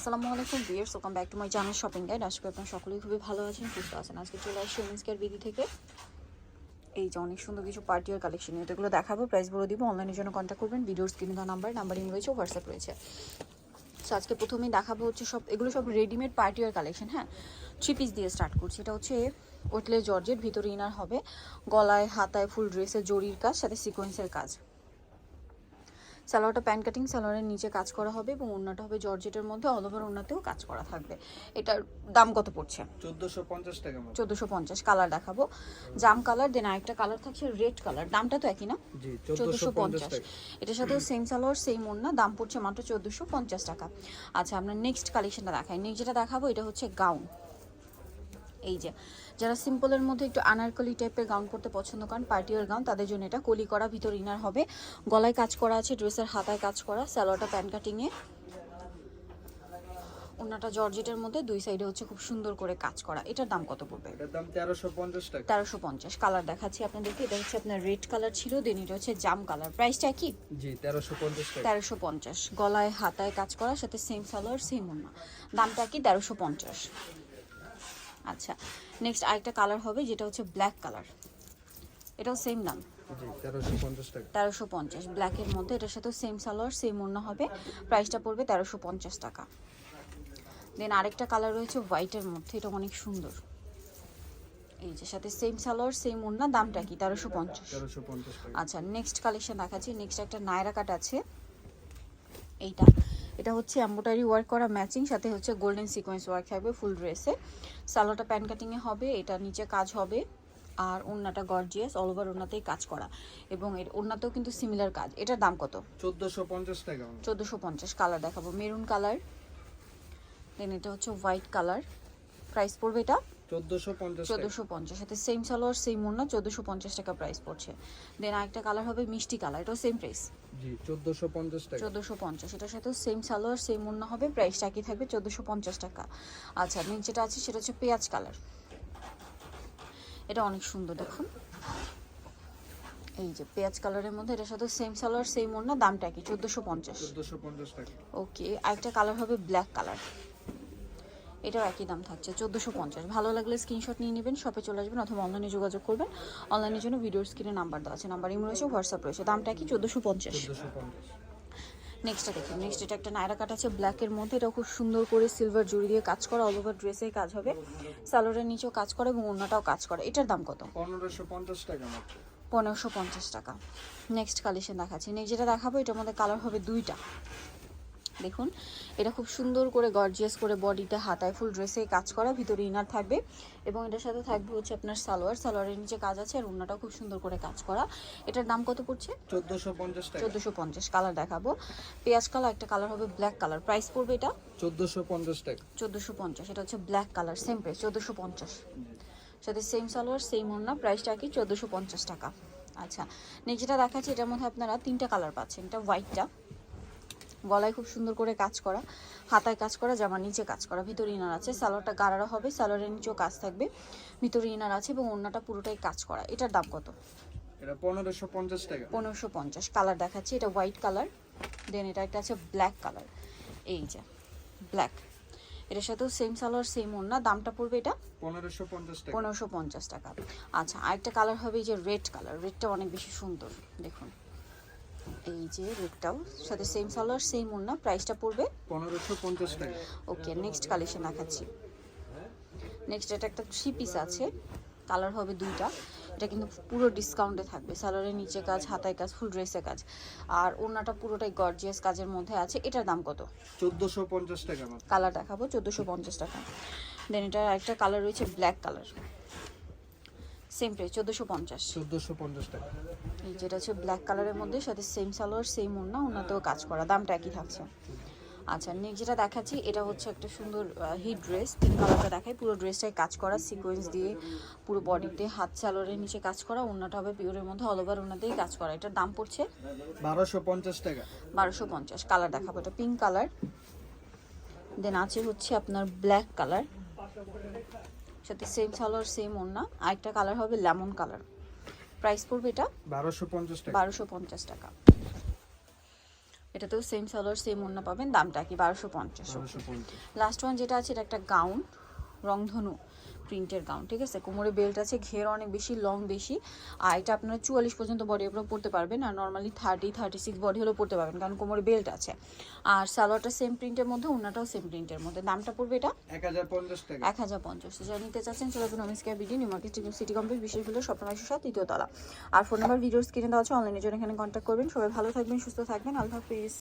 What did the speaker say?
আসসালামু আলাইকুম viewers welcome back to my channel shopping guide আজকে আপনারা সকলেই খুবই ভালো আছেন, সুস্থ আছেন। আজকে চলে আসছি উমেন্স কেয়ার বিডি থেকে। এই যে অনেক সুন্দর কিছু পার্টিয়ার কালেকশন এগুলো দেখাবো প্রাইস বলে দিব অনলাইনের জন্য কন্ট্যাক্ট করবেন। ভিডিওর স্ক্রিনে দেওয়া নাম্বার নাম্বারিং রয়েছে হোয়াটসঅ্যাপ রয়েছে। সো আজকে প্রথমেই দেখাবো হচ্ছে সব, এগুলো সব রেডিমেড পার্টিয়ার কালেকশন হ্যাঁ? থ্রি পিস দিয়ে স্টার্ট করছি। এটা হচ্ছে ওটলে জর্জের ভিতরে ইনার হবে। গলায়, হাতায় ফুল ড্রেসে জরির কাজ, সাথে সিকোয়েন্সের কাজ। সালোয়ারটা প্যান কাটিং সালোয়ারের নিচে কাজ করা হবে এবং অন্যটা হবে জর্জেটের মধ্যে অল ওভার অন্যতেও কাজ করা থাকবে। এটার দাম কত পড়ছে? চোদ্দশো পঞ্চাশ টাকা চোদ্দোশো পঞ্চাশ কালার দেখাবো। জাম কালার দেন আরেকটা কালার থাকছে রেড কালার। দামটা তো একই না? জি চোদ্দোশো পঞ্চাশ এটার সাথেও সেম সালোয়ার সেম ওড়না দাম পড়ছে মাত্র চোদ্দোশো পঞ্চাশ টাকা। আচ্ছা আমরা নেক্সট কালেকশনটা দেখাই। নেক্সট যেটা দেখাবো এটা হচ্ছে গাউন এই যে যারা সিম্পলের মধ্যে একটু আনারকলি টাইপের গাউন পরতে পছন্দ করেন পার্টিয়ার গাউন তাদের জন্য এটা কলি করা ভিতর ইনার হবে। গলায় কাজ করা আছে ড্রেসের হাতায় কাজ করা স্যালোয়ারটা প্যান কাটিংয়ে ওনাটা জর্জেটের মধ্যে দুই সাইডে হচ্ছে খুব সুন্দর করে কাজ করা। এটার দাম কত পড়বে? এটার দাম তেরোশো পঞ্চাশ টাকা। কালার দেখাচ্ছি আপনাদেরকে। এটা হচ্ছে আপনার রেড কালার ছিল দেন এটা হচ্ছে জাম কালার। প্রাইসটা কি? জি তেরোশো পঞ্চাশ টাকা। তেরোশো পঞ্চাশ। গলায় হাতায় কাজ করা সাথে সেম সালোয়ার সেম ওনা দামটা কি? তেরোশো পঞ্চাশ। আচ্ছা নেক্সট আরেকটা কালার হবে যেটা হচ্ছে ব্ল্যাক কালার এটাও সেম দাম। তেরোশো পঞ্চাশ ব্ল্যাকের মধ্যে এটার সাথেও সেম সালোয়ার সেম ওড়না হবে। প্রাইসটা পড়বে তেরোশো পঞ্চাশ টাকা। দেন আরেকটা কালার রয়েছে হোয়াইটের মধ্যে এটা অনেক সুন্দর। এই যে সাথে সেম সালোয়ার সেম ওড়না দামটা কি? তেরোশো পঞ্চাশ। আচ্ছা নেক্সট কালেকশন দেখাচ্ছি। নেক্সট একটা নায়রা কাট আছে। এইটা। এটা হচ্ছে এম্বোটারি ওয়ার্ক করা ম্যাচিং সাথে হচ্ছে গোল্ডেন সিকোয়েন্স ওয়ার্ক থাকবে ফুল ড্রেসে সালোটা প্যান কাটিংয়ে হবে এটা নিচে কাজ হবে আর ওড়নাটা গর্জিয়াস অল ওভার ওড়নাতেই কাজ করা। এবং এর ওড়নাতেও কিন্তু সিমিলার কাজ। এটার দাম কত? চোদ্দশো পঞ্চাশ টাকা। চোদ্দোশো পঞ্চাশ কালার দেখাবো। মেরুন কালার দেন এটা হচ্ছে হোয়াইট কালার প্রাইস পড়বে এটা? চোদ্দশো পঞ্চাশ সাথে সেম সালোয়ার সেম ওড়না চোদ্দোশো পঞ্চাশ টাকা প্রাইস পড়ছে। দেন আরেকটা কালার হবে মিষ্টি কালার এটাও সেম প্রাইস জি চোদ্দশো পঞ্চাশ টাকা। চোদ্দোশো পঞ্চাশ এটার সাথেও সেম সালোয়ার সেম ওড়না হবে প্রাইসটা একই থাকবে চোদ্দোশো পঞ্চাশ টাকা। আচ্ছা নেক্সট যেটা আছে সেটা হচ্ছে পেঁয়াজ কালার এটা অনেক সুন্দর দেখুন। এই যে পেঁয়াজ কালারের মধ্যে এটার সাথে সেম সালোয়ার সেম ওড়না দামটা কি চোদ্দোশো পঞ্চাশ। চোদ্দশো পঞ্চাশ টাকা। ওকে আরেকটা কালার হবে ব্ল্যাক কালার এটাও একই দাম থাকছে চোদ্দোশো পঞ্চাশ। ভালো লাগলে স্ক্রিনশট নিয়ে নেবেন শপে চলে আসবেন অথবা অনলাইনে যোগাযোগ করবেন। অনলাইনের জন্য ভিডিওর স্ক্রিনে নাম্বার দেওয়া আছে নাম্বার ইমো রয়েছে হোয়াটসঅ্যাপ রয়েছে। দামটা কি? চোদ্দোশো পঞ্চাশ। নেক্সটটা দেখুন নেক্সট এটা একটা নায়রা কাট আছে ব্ল্যাকের মধ্যে। এটা খুব সুন্দর করে সিলভার জড়ি দিয়ে কাজ করা অল ওভার ড্রেসে কাজ হবে। সালোয়ারের নিচেও কাজ করে এবং অন্যটাও কাজ করে। এটার দাম কত? পনেরোশো পঞ্চাশ টাকা পনেরোশো পঞ্চাশ টাকা। নেক্সট কালেকশন দেখাচ্ছি। নেক্সট যেটা দেখাবো এটার মধ্যে কালার হবে দুইটা। দেখুন এটা খুব সুন্দর করে গর্জিয়াস করে বডিতে হাতায় ফুল ড্রেসে কাজ করা ভিতরে ইনার থাকবে এবং এটার সাথে থাকবে হচ্ছে আপনার সালোয়ার সালোয়ারের নিচে কাজ আছে আর অন্যটাও খুব সুন্দর করে কাজ করা। এটার দাম কত পড়ছে? চোদ্দশো পঞ্চাশ চোদ্দোশো পঞ্চাশ কালার দেখাবো। পেঁয়াজ কালার একটা কালার হবে ব্ল্যাক কালার প্রাইস পড়বে এটা? চোদ্দশো পঞ্চাশ টাকা। চোদ্দোশো পঞ্চাশ এটা হচ্ছে ব্ল্যাক কালার সেম প্রাইস চোদ্দোশো পঞ্চাশ। সাথে সেম সালোয়ার সেম ওড়না প্রাইসটা কি? চোদ্দোশো পঞ্চাশ টাকা। আচ্ছা নেক্সট যেটা দেখাচ্ছি এটার মধ্যে আপনারা তিনটা কালার পাচ্ছেন এটা হোয়াইটটা গলায় খুব সুন্দর করে কাজ করা হাতায় কাজ করা জামার নিচে কাজ করা ভিতরে ইনার আছে সালোয়ারটা গাড়ারা হবে সালোয়ারের নিচেও কাজ থাকবে ভিতরে ইনার আছে এবং অন্যটা পুরোটাই কাজ করা এটার দাম কত? এটা পনেরোশো পঞ্চাশ টাকা। পনেরোশো পঞ্চাশ কালার দেখাচ্ছি এটা হোয়াইট কালার দেন এটা একটা আছে ব্ল্যাক কালার এই যে ব্ল্যাক এটার সাথেও সেম সালোয়ার সেম ওড়না দামটা পড়বে এটা? পনেরোশো পঞ্চাশ টাকা আচ্ছা আরেকটা কালার হবে এই যে রেড কালার রেডটা অনেক বেশি সুন্দর দেখুন। এই যে রেডটাও সাথে সেম সালোয়ার সেম ওড়না প্রাইসটা পড়বে? পনেরোশো পঞ্চাশ টাকা। ওকে নেক্সট কালেকশন দেখাচ্ছি। নেক্সট এটা একটা থ্রি পিস আছে। কালার হবে দুইটা। এটা কিন্তু পুরো ডিসকাউন্টে থাকবে। সালোয়ারের নিচে কাজ হাতায় কাজ ফুল ড্রেসে কাজ। আর ওড়নাটা পুরোটাই গর্জিয়াস কাজের মধ্যে আছে। এটার দাম কত? চোদ্দশো পঞ্চাশ টাকা কালার দেখাবো চোদ্দোশো পঞ্চাশ টাকা। দেন এটার একটা কালার রয়েছে ব্ল্যাক কালার সেম প্রাইস চোদ্দোশো পঞ্চাশ। চোদ্দশো পঞ্চাশ টাকা। এই যেটা হচ্ছে ব্ল্যাক কালারের মধ্যে সাথে সেম সালোয়ার সেম ওড়না ওনাতেও কাজ করা দামটা একই থাকছে। আচ্ছা নেক্সট যেটা দেখাচ্ছি এটা হচ্ছে একটা সুন্দর হিট ড্রেস পিঙ্ক কালারটা দেখায় পুরো ড্রেসটাই কাজ করা সিকোয়েন্স দিয়ে পুরো বডিতে হাত সালোয়ারের নিচে কাজ করা ওড়নাটা হবে পিওরের মধ্যে অল ওভার ওনাতেই কাজ করা। এটার দাম পড়ছে বারোশো পঞ্চাশ টাকা। বারোশো পঞ্চাশ কালার দেখাবো এটা পিঙ্ক কালার দেন আছে হচ্ছে আপনার ব্ল্যাক কালার সাথে সেম সালোয়ার সেম ওড়না। আরেকটা কালার হবে লেমন কালার প্রাইস পড়বে এটা? বারোশো পঞ্চাশ টাকা। বারোশো পঞ্চাশ টাকা। এটাতেও সেম সালোয়ার সেম ওন্না পাবেন। দামটা কি? বারোশো পঞ্চাশ। বারোশো পঞ্চাশ। লাস্ট ওয়ান যেটা আছে এটা একটা গাউন রংধনু। প্রিন্টের গাউন ঠিক আছে? কোমরে বেল্ট আছে ঘের অনেক বেশি লং বেশি। আর এটা আপনারা চুয়াল্লিশ পর্যন্ত বডি আপনারা পড়তে পারবেন। আর normally thirty thirty six body হলেও পড়তে পারবেন কারণ কোমরে বেল্ট আছে। আর সালোয়ারটা সেম প্রিন্টের মধ্যে ওনাটাও সেম প্রিন্টের মধ্যে। দামটা পড়বে এটা? এক হাজার পঞ্চাশ টাকা। এক হাজার পঞ্চাশ। যারা নিতে চাচ্ছেন চলে আসবেন অমিস BD New Market City Complex বিশেষ বিলের স্বপ্ন সাথে তৃতীয় তলা। আর ফোন নাম্বার ভিডিওর স্ক্রিনে দেওয়া আছে অনলাইনের জন্য এখানে কন্ট্যাক্ট করবেন। সবাই ভালো থাকবেন সুস্থ থাকবেন। আল্লাহ হাফিজ।